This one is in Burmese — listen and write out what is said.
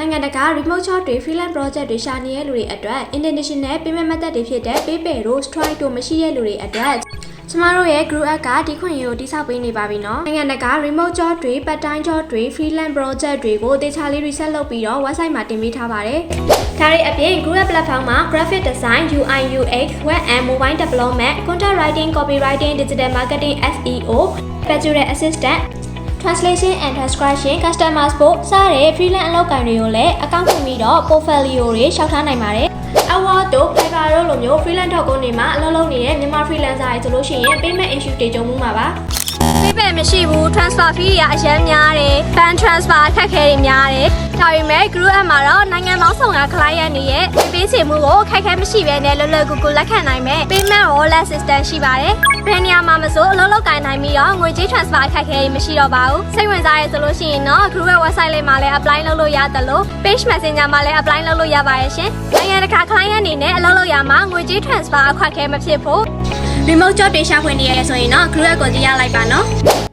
နိုင်ငံတကာ remote job တွေ freelance project တွေရှာနေတဲ့လူတွေအတွက် international payment method တွေဖြစ်တဲ့ PayPal တို့ Stripe တို့မရှိတဲ့လူတွေအတွက်ကျမတို့ရဲ့ group app ကဒီခွင့်ရကိုတိစောက်ပေးနေပါပြီနော်နိုင်ငံတကာ remote job တွေ part time job တွေ freelance project တွေကိုတေချာလေး reset လုပ်ပြီးတော့ website မှာတင်ပေးထားပါတယ်ဒါတွေအပြင် group app platform မှာ graphic design UI UX web and mobile development content writing copywriting digital marketing SEO virtual assistant translation and transcription customer support စတဲ့ freelance အလုပ်ကိုင်တွေကိုလည်းအကောင့်ဖွင့်ပြီးတော့ portfolio တွေရှောက်ထားနိုင်ပါတယ်။ Award တို့ Fiverr တို့လိုမျိုး freelance ထောက်ကုန်းတွေမှာအလုပ်လုပ်နေတဲ့မြန်မာ freelancer တွေဆိုလို့ရှိရင် payment issue တွေကြုံမှုမှာပါ။ PayPal မရှိဘူး transfer fee တွေကအရင်များတယ် bank transfer အခက်အခဲတွေများတယ်ဒါပေမဲ့ group app မှာတော့နိုင်ငံပေါင်းစုံက client တွေရဲ့ပေးချေမှုကိုအခက်အခဲမရှိဘဲနဲ့လွယ်လွယ်ကူကူလက်ခံနိုင်မဲ့ payment wallet system ရှိပါတယ်ဘယ်နေရာမှာမဆိုအလုပ်လုပ်ကိုင်နိုင်ပြီးတော့ငွေကြေး transfer အခက်အခဲတွေမရှိတော့ပါဘူးစိတ်ဝင်စားရဲဆိုလို့ရှိရင်တော့ group app website လေးမှာလည်း apply လုပ်လို့ရတယ်လို့ page messenger မှာလည်း apply လုပ်လို့ရပါရဲ့ရှင်နိုင်ငံတကာ client အနေနဲ့အလုပ်လုပ်ရမှာငွေကြေး transfer အခက်အခဲမဖြစ်ဖို့ remote job တွေရှာဖွေနေရဆိုရင်တော့ group app ကိုကြည့်ရလိုက်ပါနော်